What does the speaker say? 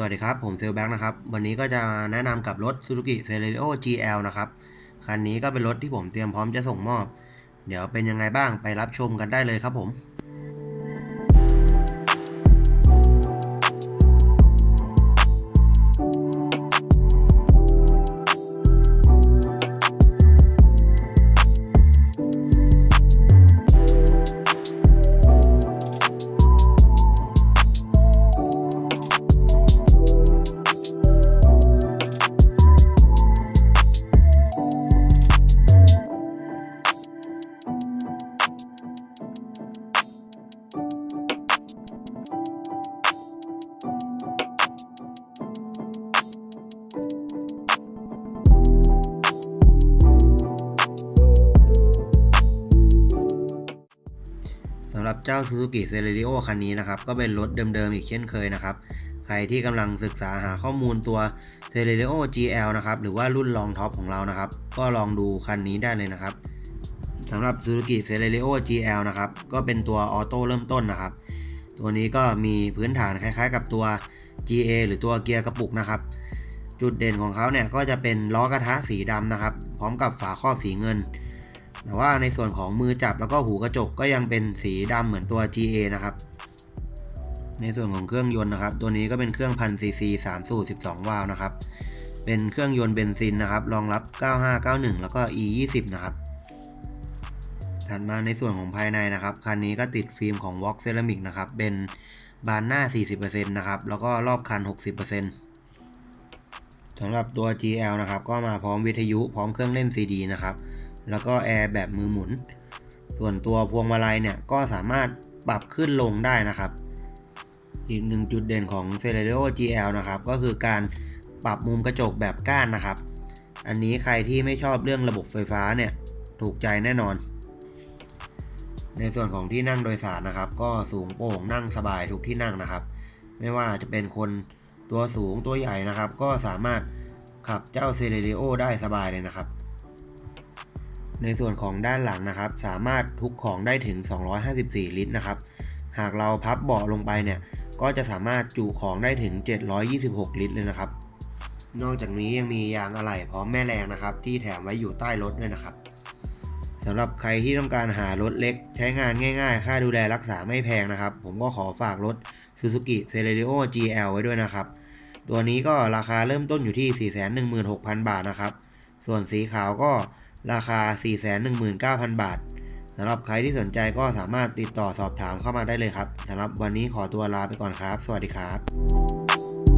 สวัสดีครับ ผมเซลแบ็กนะครับ วันนี้ก็จะแนะนำกับรถ Suzuki Celerio GL นะครับ คันนี้ก็เป็นรถที่ผมเตรียมพร้อมจะส่งมอบ เดี๋ยวเป็นยังไงบ้างไปรับชมกันได้เลยครับผม รับเจ้า Suzuki Celerio คันนี้นะครับ ก็เป็นรถเดิมๆอีกเช่นเคยนะครับ ใครที่กำลังศึกษาหาข้อมูลตัว Celerio GL นะครับ หรือว่ารุ่นรองท็อปของเรานะครับ ก็ลองดูคันนี้ได้เลยนะครับสำหรับ Suzuki Celerio GL นะครับ ก็เป็นตัวออโต้เริ่มต้นนะครับ ตัวนี้ก็มีพื้นฐานคล้ายๆ กับตัว GA หรือตัวเกียร์กระปุกนะครับ จุดเด่นของเขาเนี่ยก็จะเป็นล้อกระทะสีดำนะครับ พร้อมกับฝาครอบสีเงิน แต่ว่าในส่วนของมือจับแล้วก็หูกระจกก็ยังเป็นสีดำเหมือนตัว GA นะครับ ในส่วนของเครื่องยนต์นะครับ ตัวนี้ก็เป็นเครื่องพันซีซี3สูบ12วาล์วนะครับ เป็นเครื่องยนต์เบนซินนะครับ รองรับ 9591 แล้วก็ E 20นะครับ ถัดมาในส่วนของภายในนะครับ คันนี้ก็ติดฟิล์มของ Vox Ceramic นะครับ เป็นบานหน้า 40%นะครับ แล้วก็รอบคัน 60%สำหรับตัว GL นะครับ ก็มาพร้อมวิทยุพร้อมเครื่องเล่น CD นะครับ แล้วก็แอร์แบบมือหมุน ส่วนตัวพวงมาลัยเนี่ยก็สามารถปรับขึ้นลงได้นะครับ อีกหนึ่งจุดเด่นของ c e l e r o GL นะครับ ก็คือการปรับมุมกระจกแบบก้านนะครับ อันนี้ใครที่ไม่ชอบเรื่องระบบไฟฟ้าเนี่ยถูกใจแน่นอน ในส่วนของที่นั่งโดยสารนะครับ ก็สูงโปร่งนั่งสบายทุกที่นั่งนะครับ ไม่ว่าจะเป็นคนตัวสูงตัวใหญ่นะครับ ก็สามารถขับเจ้า c e l e r i o ได้สบายเลยนะครับ ในส่วนของด้านหลังนะครับ สามารถทุกของได้ถึง 254 ลิตรนะครับ หากเราพับเบาะลงไปเนี่ย ก็จะสามารถจุของได้ถึง 726 ลิตรเลยนะครับ นอกจากนี้ยังมียางอะไหล่พร้อมแม่แรงนะครับ ที่แถมไว้อยู่ใต้รถด้วยนะครับสำหรับใครที่ต้องการหารถเล็ก ใช้งานง่ายๆ ค่าดูแลรักษาไม่แพงนะครับ ผมก็ขอฝากรถ Suzuki Celerio GL ไว้ด้วยนะครับ ตัวนี้ก็ราคาเริ่มต้นอยู่ที่ 416,000 บาทนะครับ ส่วนสีขาวก็ ราคา 419,000 บาทสำหรับใครที่สนใจก็สามารถติดต่อสอบถามเข้ามาได้เลยครับสำหรับวันนี้ขอตัวลาไปก่อนครับ สวัสดีครับ